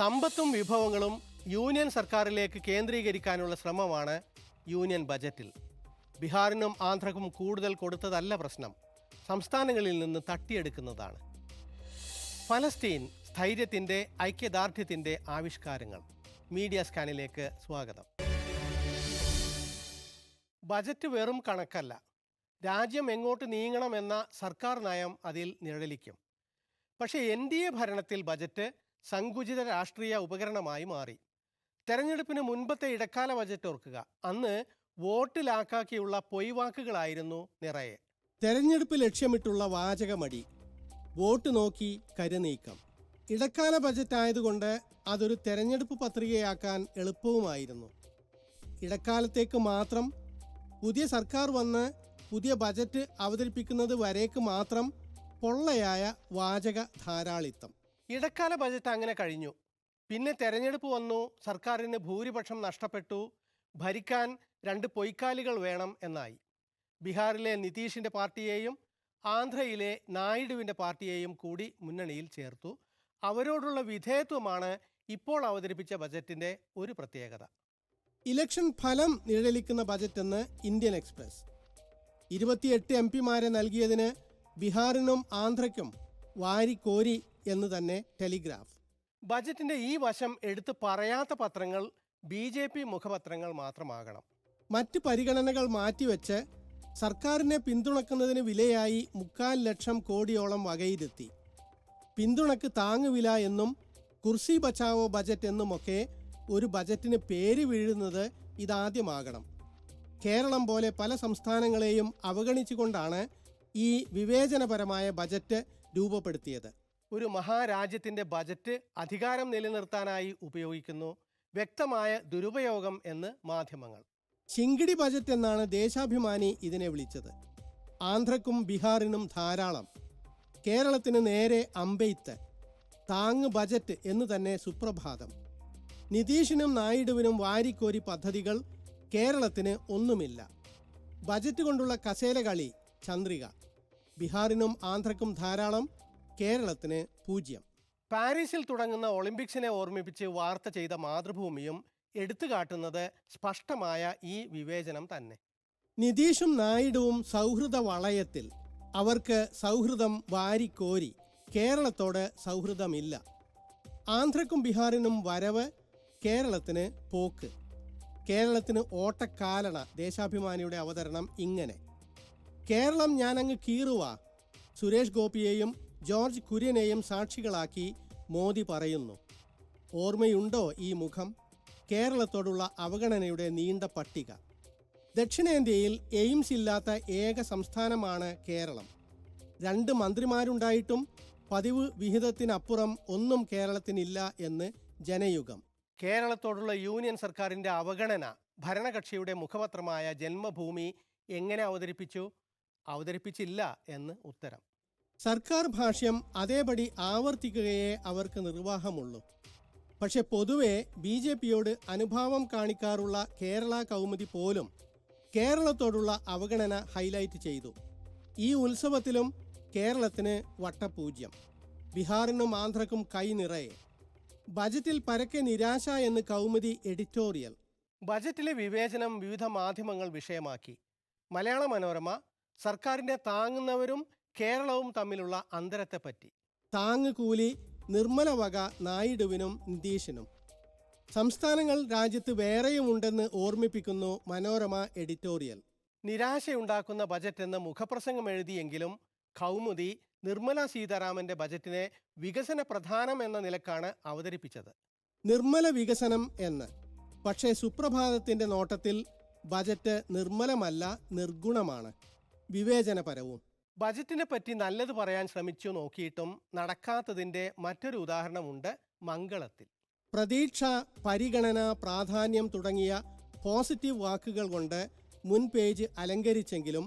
സമ്പത്തും വിഭവങ്ങളും യൂണിയൻ സർക്കാരിലേക്ക് കേന്ദ്രീകരിക്കാനുള്ള ശ്രമമാണ് യൂണിയൻ ബജറ്റിൽ. ബീഹാറിനും ആന്ധ്രക്കും കൂടുതൽ കൊടുത്തതല്ല പ്രശ്നം. സംസ്ഥാനങ്ങളിൽ നിന്ന് തട്ടിയെടുക്കുന്നതാണ്. ഫലസ്തീൻ സ്ഥൈര്യത്തിന്റെ ഐക്യദാർഢ്യത്തിന്റെ ആവിഷ്കാരങ്ങൾ. മീഡിയ സ്കാനിലേക്ക് സ്വാഗതം. ബജറ്റ് വെറും കണക്കല്ല. രാജ്യം എങ്ങോട്ട് നീങ്ങണമെന്ന സർക്കാർ നയം അതിൽ നിഴലിക്കും. പക്ഷേ എൻ ഡി എ ഭരണത്തിൽ ബജറ്റ് സങ്കുചിത രാഷ്ട്രീയ ഉപകരണമായി മാറി. തെരഞ്ഞെടുപ്പിന് മുൻപത്തെ ഇടക്കാല ബജറ്റ് ഓർക്കുക. അന്ന് വോട്ടിലാക്കാക്കിയുള്ള പൊയ്വാക്കുകളായിരുന്നു നിറയെ. തെരഞ്ഞെടുപ്പ് ലക്ഷ്യമിട്ടുള്ള വാചകമടി വോട്ട് നോക്കി കരുനീക്കം ഇടക്കാല ബജറ്റ് ആയതുകൊണ്ട് അതൊരു തെരഞ്ഞെടുപ്പ് പത്രികയാക്കാൻ എളുപ്പവുമായിരുന്നു. ഇടക്കാലത്തേക്ക് മാത്രം പുതിയ സർക്കാർ വന്ന് പുതിയ ബജറ്റ് അവതരിപ്പിക്കുന്നത് വരേക്ക് മാത്രം പൊള്ളയായ വാചക ധാരാളിത്തം. ഇടക്കാല ബജറ്റ് അങ്ങനെ കഴിഞ്ഞു. പിന്നെ തെരഞ്ഞെടുപ്പ് വന്നു സർക്കാരിന് ഭൂരിപക്ഷം നഷ്ടപ്പെട്ടു ഭരിക്കാൻ രണ്ട് പൊയ്ക്കാലികൾ വേണം എന്നായി. ബീഹാറിലെ നിതീഷിന്റെ പാർട്ടിയെയും ആന്ധ്രയിലെ നായിഡുവിന്റെ പാർട്ടിയെയും കൂടി മുന്നണിയിൽ ചേർത്തു. അവരോടുള്ള വിധേയത്വമാണ് ഇപ്പോൾ അവതരിപ്പിച്ച ബജറ്റിന്റെ ഒരു പ്രത്യേകത. ഇലക്ഷൻ ഫലം നിഴലിക്കുന്ന ബജറ്റെന്ന് ഇന്ത്യൻ എക്സ്പ്രസ്. ഇരുപത്തിയെട്ട് എം പിമാരെ നൽകിയതിന് ബീഹാറിനും ആന്ധ്രയ്ക്കും വാരിക്കോരി എന്ന് തന്നെ ടെലിഗ്രാഫ്. ബജറ്റിന്റെ ഈ വശം എടുത്തു പറയാത്ത പത്രങ്ങൾ ബി ജെ പി മുഖപത്രങ്ങൾ മാത്രമാകണം. മറ്റ് പരിഗണനകൾ മാറ്റിവെച്ച് സർക്കാരിനെ പിന്തുണക്കുന്നതിന് വിലയായി മുക്കാൽ ലക്ഷം കോടിയോളം വകയിരുത്തി. പിന്തുണക്ക് താങ്ങുവില എന്നും കുർസി ബച്ചാവോ ബജറ്റ് എന്നുമൊക്കെ ഒരു ബജറ്റിന് പേര് വീഴുന്നത് ഇതാദ്യമാകണം. കേരളം പോലെ പല സംസ്ഥാനങ്ങളെയും അവഗണിച്ചുകൊണ്ടാണ് ഈ വിവേചനപരമായ ബജറ്റ് രൂപപ്പെടുത്തിയത്. ഒരു മഹാരാജ്യത്തിന്റെ ബജറ്റ് അധികാരം നിലനിർത്താനായി ഉപയോഗിക്കുന്നു. വ്യക്തമായ ദുരുപയോഗം എന്ന് മാധ്യമങ്ങൾ. ചിങ്കിടി ബജറ്റ് എന്നാണ് ദേശാഭിമാനി ഇതിനെ വിളിച്ചത്. ആന്ധ്രക്കും ബീഹാറിനും ധാരാളം. കേരളത്തിന് നേരെ അമ്പെയ്ത്ത്. താങ് ബജറ്റ് എന്ന് തന്നെ സുപ്രഭാതം. നിതീഷിനും നായിഡുവിനും വാരിക്കോരി പദ്ധതികൾ കേരളത്തിന് ഒന്നുമില്ല. ബജറ്റ് കൊണ്ടുള്ള കസേല കളി ചന്ദ്രിക. ബീഹാറിനും ആന്ധ്രക്കും ധാരാളം. കേരളത്തിന് പൂജ്യം. പാരീസിൽ തുടങ്ങുന്ന ഒളിമ്പിക്സിനെ ഓർമ്മിപ്പിച്ച് വാർത്ത ചെയ്ത മാതൃഭൂമിയും എടുത്തു കാട്ടുന്നത് സ്പഷ്ടമായ ഈ വിവേചനം തന്നെ. നിതീഷും നായിഡുവും സൗഹൃദ വളയത്തിൽ. അവർക്ക് സൗഹൃദം വാരിക്കോരി. കേരളത്തോട് സൗഹൃദമില്ല. ആന്ധ്രക്കും ബീഹാറിനും വരവ് കേരളത്തിന് പോക്ക്. കേരളത്തിന് ഓട്ടക്കാലണ ദേശാഭിമാനിയുടെ അവതരണം ഇങ്ങനെ. കേരളം ഞാനങ്ങ് കീറുവാ. സുരേഷ് ഗോപിയെയും ജോർജ് കുര്യനെയും സാക്ഷികളാക്കി മോദി പറയുന്നു. ഓർമ്മയുണ്ടോ ഈ മുഖം? കേരളത്തോടുള്ള അവഗണനയുടെ നീണ്ട പട്ടിക. ദക്ഷിണേന്ത്യയിൽ എയിംസ് ഇല്ലാത്ത ഏക സംസ്ഥാനമാണ് കേരളം. രണ്ട് മന്ത്രിമാരുണ്ടായിട്ടും പതിവ് വിഹിതത്തിനപ്പുറം ഒന്നും കേരളത്തിനില്ല എന്ന് ജനയുഗം. കേരളത്തോടുള്ള യൂണിയൻ സർക്കാരിന്റെ അവഗണന ഭരണകക്ഷിയുടെ മുഖപത്രമായ ജന്മഭൂമി എങ്ങനെ അവതരിപ്പിച്ചു? അവതരിപ്പിച്ചില്ല എന്ന് ഉത്തരം. സർക്കാർ ഭാഷ്യം അതേപടി ആവർത്തിക്കുകയേ അവർക്ക് നിർവാഹമുള്ളൂ. പക്ഷെ പൊതുവെ ബി ജെ പിയോട് അനുഭാവം കാണിക്കാറുള്ള കേരള കൗമുദി പോലും കേരളത്തോടുള്ള അവഗണന ഹൈലൈറ്റ് ചെയ്തു. ഈ ഉത്സവത്തിലും കേരളത്തിന് വട്ടപൂജ്യം. ബീഹാറിനും ആന്ധ്രക്കും കൈനിറയെ ബജറ്റിൽ പരക്കെ നിരാശ എന്ന് കൗമുദി എഡിറ്റോറിയൽ. ബജറ്റിലെ വിവേചനം വിവിധ മാധ്യമങ്ങൾ വിഷയമാക്കി. മലയാള മനോരമ സർക്കാരിനെ താങ്ങുന്നവരും കേരളവും തമ്മിലുള്ള അന്തരത്തെപ്പറ്റി. താങ്ങ് കൂലി നിർമ്മല വക നായിഡുവിനും നിതീഷിനും. സംസ്ഥാനങ്ങൾ രാജ്യത്ത് വേറെയുമുണ്ടെന്ന് ഓർമ്മിപ്പിക്കുന്നു മനോരമ എഡിറ്റോറിയൽ. നിരാശയുണ്ടാക്കുന്ന ബജറ്റ് എന്ന് മുഖപ്രസംഗം എഴുതിയെങ്കിലും കൗമുദി നിർമ്മല സീതാരാമന്റെ ബജറ്റിനെ വികസന പ്രധാനം എന്ന നിലക്കാണ് അവതരിപ്പിച്ചത്. നിർമ്മല വികസനം എന്ന്. പക്ഷേ സുപ്രഭാതത്തിന്റെ നോട്ടത്തിൽ ബജറ്റ് നിർമ്മലമല്ല നിർഗുണമാണ്. വിവേചനപരവും. ബജറ്റിനെ പറ്റി നല്ലത് പറയാൻ ശ്രമിച്ചു നോക്കിയിട്ടും നടക്കാത്തതിന്റെ മറ്റൊരു ഉദാഹരണമുണ്ട് മംഗളത്തിൽ. പ്രതീക്ഷ പരിഗണന പ്രാധാന്യം തുടങ്ങിയ പോസിറ്റീവ് വാക്കുകൾ കൊണ്ട് മുൻ പേജ് അലങ്കരിച്ചെങ്കിലും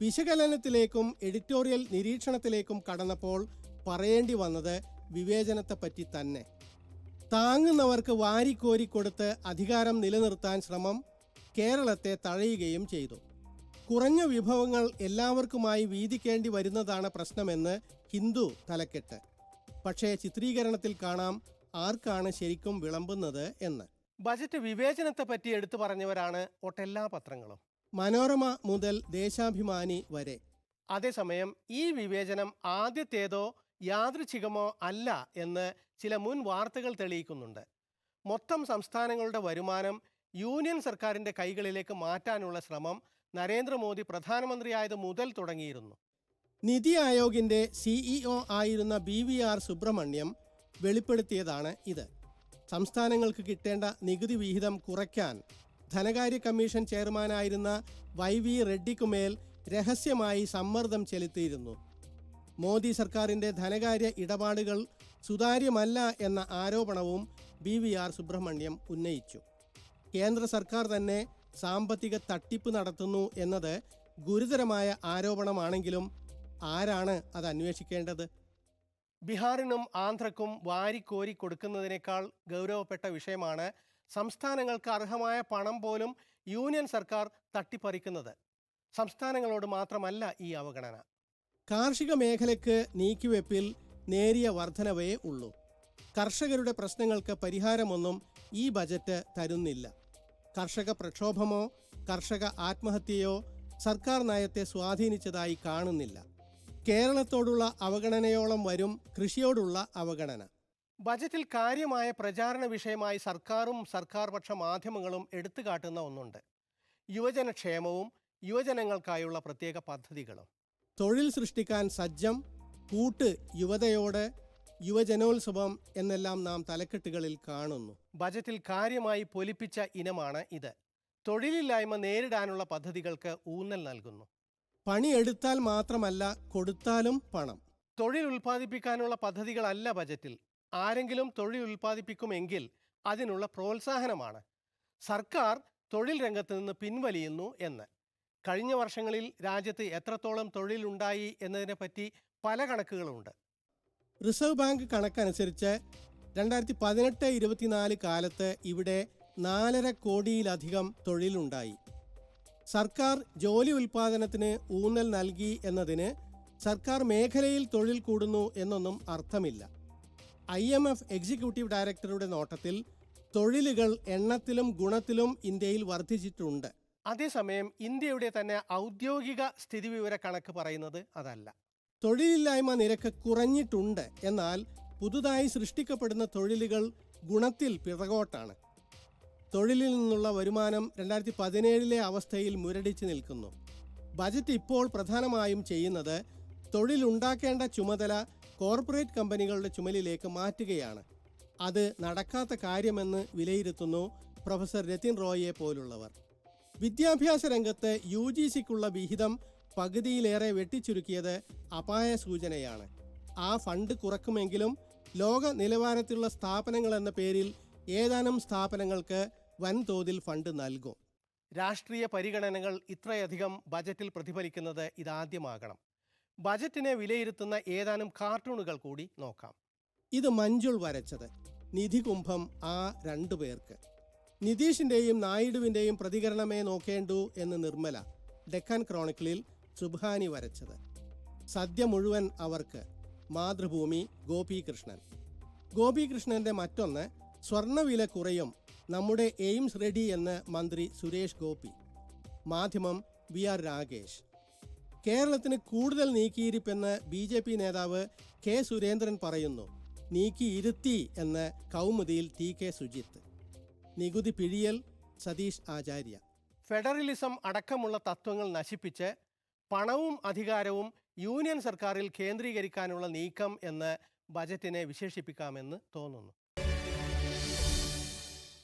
വിശകലനത്തിലേക്കും എഡിറ്റോറിയൽ നിരീക്ഷണത്തിലേക്കും കടന്നപ്പോൾ പറയേണ്ടി വന്നത് വിവേചനത്തെപ്പറ്റി തന്നെ. താങ്ങുന്നവർക്ക് വാരിക്കോരി കൊടുത്ത് അധികാരം നിലനിർത്താൻ ശ്രമം കേരളത്തെ തഴയുകയും ചെയ്തു. കുറഞ്ഞ വിഭവങ്ങൾ എല്ലാവർക്കുമായി വീതിക്കേണ്ടി വരുന്നതാണ് പ്രശ്നമെന്ന് ഹിന്ദു തലക്കെട്ട്. പക്ഷേ ചിത്രീകരണത്തിൽ കാണാം ആർക്കാണ് ശരിക്കും വിളമ്പുന്നത് എന്ന്. ബജറ്റ് വിവേചനത്തെ പറ്റി എടുത്തു പറഞ്ഞവരാണ് ഒട്ടെല്ലാ പത്രങ്ങളും. മനോരമ മുതൽ ദേശാഭിമാനി വരെ. അതേസമയം ഈ വിവേചനം ആദ്യത്തേതോ യാദൃച്ഛികമോ അല്ല എന്ന് ചില മുൻ വാർത്തകൾ തെളിയിക്കുന്നുണ്ട്. മൊത്തം സംസ്ഥാനങ്ങളുടെ വരുമാനം യൂണിയൻ സർക്കാരിന്റെ കൈകളിലേക്ക് മാറ്റാനുള്ള ശ്രമം നരേന്ദ്രമോദി പ്രധാനമന്ത്രിയായത് മുതൽ തുടങ്ങിയിരുന്നു. നിതി ആയോഗിന്റെ സിഇഒ ആയിരുന്ന ബി വി ആർ സുബ്രഹ്മണ്യം വെളിപ്പെടുത്തിയതാണ് ഇത്. സംസ്ഥാനങ്ങൾക്ക് കിട്ടേണ്ട നികുതി വിഹിതം കുറയ്ക്കാൻ ധനകാര്യ കമ്മീഷൻ ചെയർമാനായിരുന്ന വൈ വി റെഡ്ഡിക്കുമേൽ രഹസ്യമായി സമ്മർദ്ദം ചെലുത്തിയിരുന്നു. മോദി സർക്കാരിന്റെ ധനകാര്യ ഇടപാടുകൾ സുതാര്യമല്ല എന്ന ആരോപണവും ബി വി ആർ സുബ്രഹ്മണ്യം ഉന്നയിച്ചു. കേന്ദ്ര സർക്കാർ തന്നെ സാമ്പത്തിക തട്ടിപ്പ് നടത്തുന്നു എന്നത് ഗുരുതരമായ ആരോപണമാണെങ്കിലും ആരാണ് അത് അന്വേഷിക്കേണ്ടത്? ബീഹാറിനും ആന്ധ്രക്കും വാരിക്കോരി കൊടുക്കുന്നതിനേക്കാൾ ഗൗരവപ്പെട്ട വിഷയമാണ് സംസ്ഥാനങ്ങൾക്ക് അർഹമായ പണം പോലും യൂണിയൻ സർക്കാർ തട്ടിപ്പറിക്കുന്നത്. സംസ്ഥാനങ്ങളോട് മാത്രമല്ല ഈ അവഗണന. കാർഷിക മേഖലയ്ക്ക് നീക്കിവെപ്പിൽ നേരിയ വർധനവേ ഉള്ളൂ. കർഷകരുടെ പ്രശ്നങ്ങൾക്ക് പരിഹാരമൊന്നും ഈ ബജറ്റ് തരുന്നില്ല. കർഷക പ്രക്ഷോഭമോ കർഷക ആത്മഹത്യയോ സർക്കാർ നയത്തെ സ്വാധീനിച്ചതായി കാണുന്നില്ല. കേരളത്തോടുള്ള അവഗണനയോളം വരും കൃഷിയോടുള്ള അവഗണന. ബജറ്റിൽ കാര്യമായ പ്രചാരണ വിഷയമായി സർക്കാരും സർക്കാർ പക്ഷ മാധ്യമങ്ങളും എടുത്തു കാട്ടുന്ന ഒന്നുണ്ട്. യുവജനക്ഷേമവും യുവജനങ്ങൾക്കായുള്ള പ്രത്യേക പദ്ധതികളും. തൊഴിൽ സൃഷ്ടിക്കാൻ സജ്ജം കൂട്ട് യുവതയോട് യുവജനോത്സവം എന്നെല്ലാം നാം തലക്കെട്ടുകളിൽ കാണുന്നു. ബജറ്റിൽ കാര്യമായി പൊലിപ്പിച്ച ഇനമാണ് ഇത്. തൊഴിലില്ലായ്മ നേരിടാനുള്ള പദ്ധതികൾക്ക് ഊന്നൽ നൽകുന്നു. പണിയെടുത്താൽ മാത്രമല്ല കൊടുത്താലും പണം. തൊഴിൽ ഉൽപ്പാദിപ്പിക്കാനുള്ള പദ്ധതികളല്ല ബജറ്റിൽ. ആരെങ്കിലും തൊഴിൽ ഉൽപ്പാദിപ്പിക്കുമെങ്കിൽ അതിനുള്ള പ്രോത്സാഹനമാണ്. സർക്കാർ തൊഴിൽ രംഗത്ത് നിന്ന് പിൻവലിയുന്നു എന്ന്. കഴിഞ്ഞ വർഷങ്ങളിൽ രാജ്യത്ത് എത്രത്തോളം തൊഴിലുണ്ടായി എന്നതിനെപ്പറ്റി പല കണക്കുകളുണ്ട്. റിസർവ് ബാങ്ക് കണക്കനുസരിച്ച് രണ്ടായിരത്തി പതിനെട്ട് ഇരുപത്തിനാല് കാലത്ത് ഇവിടെ നാലര കോടിയിലധികം തൊഴിലുണ്ടായി. സർക്കാർ ജോലി ഉൽപാദനത്തിന് ഊന്നൽ നൽകി എന്നതിന് സർക്കാർ മേഖലയിൽ തൊഴിൽ കൂടുന്നു എന്നൊന്നും അർത്ഥമില്ല. ഐ എം എഫ് എക്സിക്യൂട്ടീവ് ഡയറക്ടറുടെ നോട്ടത്തിൽ തൊഴിലുകൾ എണ്ണത്തിലും ഗുണത്തിലും ഇന്ത്യയിൽ വർദ്ധിച്ചിട്ടുണ്ട്. അതേസമയം ഇന്ത്യയുടെ തന്നെ ഔദ്യോഗിക സ്ഥിതിവിവര കണക്ക് പറയുന്നത് അതല്ല. തൊഴിലില്ലായ്മ നിരക്ക് കുറഞ്ഞിട്ടുണ്ട് എന്നാൽ പുതുതായി സൃഷ്ടിക്കപ്പെടുന്ന തൊഴിലുകൾ ഗുണത്തിൽ പിറകോട്ടാണ്. തൊഴിലിൽ നിന്നുള്ള വരുമാനം രണ്ടായിരത്തി പതിനേഴിലെ അവസ്ഥയിൽ മുരടിച്ചു നിൽക്കുന്നു. ബജറ്റ് ഇപ്പോൾ പ്രധാനമായും ചെയ്യുന്നത് തൊഴിലുണ്ടാക്കേണ്ട ചുമതല കോർപ്പറേറ്റ് കമ്പനികളുടെ ചുമലിലേക്ക് മാറ്റുകയാണ്. അത് നടക്കാത്ത കാര്യമെന്ന് വിലയിരുത്തുന്നു പ്രൊഫസർ രതിൻ റോയിയെ പോലുള്ളവർ. വിദ്യാഭ്യാസ രംഗത്ത് യു ജി സിക്കുള്ള വിഹിതം പകുതിയിലേറെ വെട്ടിച്ചുരുക്കിയത് അപായ സൂചനയാണ്. ആ ഫണ്ട് കുറക്കുമെങ്കിലും ലോക നിലവാരത്തിലുള്ള സ്ഥാപനങ്ങൾ എന്ന പേരിൽ ഏതാനും സ്ഥാപനങ്ങൾക്ക് വൻതോതിൽ ഫണ്ട് നൽകും. രാഷ്ട്രീയ പരിഗണനകൾ ഇത്രയധികം ബജറ്റിൽ പ്രതിഫലിക്കുന്നത് ഇതാദ്യമാകണം. ബജറ്റിനെ വിലയിരുത്തുന്ന ഏതാനും കാർട്ടൂണുകൾ കൂടി നോക്കാം. ഇത് മഞ്ജുൾ വരച്ചത്. നിധി കുംഭം ആ രണ്ടു പേർക്ക്. നിതീഷിന്റെയും നായിഡുവിന്റെയും പ്രതികരണമേ നോക്കേണ്ടൂ എന്ന് നിർമ്മല. ഡെക്കാൻ ക്രോണിക്കിളിൽ സുബാനി വരച്ചത്. സദ്യ മുഴുവൻ അവർക്ക് മാതൃഭൂമി ഗോപികൃഷ്ണൻ. ഗോപികൃഷ്ണന്റെ മറ്റൊന്ന് സ്വർണവില കുറയും നമ്മുടെ എയിംസ് റെഡി എന്ന് മന്ത്രി സുരേഷ് ഗോപി. മാധ്യമം വി ആർ രാകേഷ്. കേരളത്തിന് കൂടുതൽ നീക്കിയിരിപ്പെന്ന് ബി ജെ പി നേതാവ് കെ സുരേന്ദ്രൻ പറയുന്നു നീക്കിയിരുത്തി എന്ന് കൗമുദിയിൽ ടി കെ സുജിത്ത്. നികുതി പിഴിയൽ സതീഷ് ആചാര്യ. ഫെഡറലിസം അടക്കമുള്ള തത്വങ്ങൾ നശിപ്പിച്ച് പണവും അധികാരവും യൂണിയൻ സർക്കാരിൽ കേന്ദ്രീകരിക്കാനുള്ള നീക്കം എന്ന് ബജറ്റിനെ വിശേഷിപ്പിക്കാമെന്ന് തോന്നുന്നു.